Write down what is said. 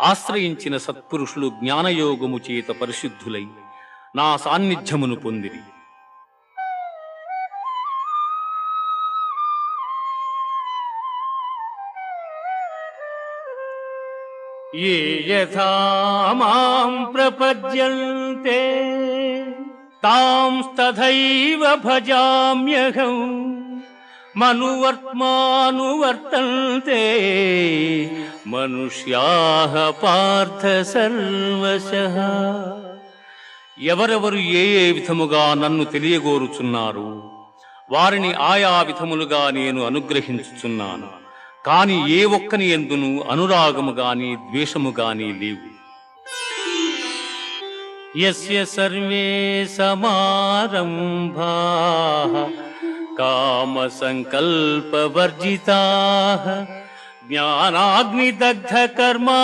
ఆశ్రయించిన సత్పురుషులు జ్ఞానయోగము చేత పరిశుద్ధులై నా సాన్నిధ్యమును పొందిరి. ఏ యథా మాం ప్రపద్యంతే తాంస్తథైవ భజామ్యహం మనువర్త్మానువర్తంతే మనుష్యాహ పార్థ సర్వశ ఎవరెవరు ఏ ఏ విధముగా నన్ను తెలియగోరుచున్నారు? వారిని ఆయా విధములుగా నేను అనుగ్రహించుచున్నాను. కాని ఏ ఒక్కని ఎందును అనురాగము గాని ద్వేషము గాని లేవు. యస్య సర్వే సమారంభా కామ సంకల్పవర్జితా ज्ञानाग्निदग्धकर्मा।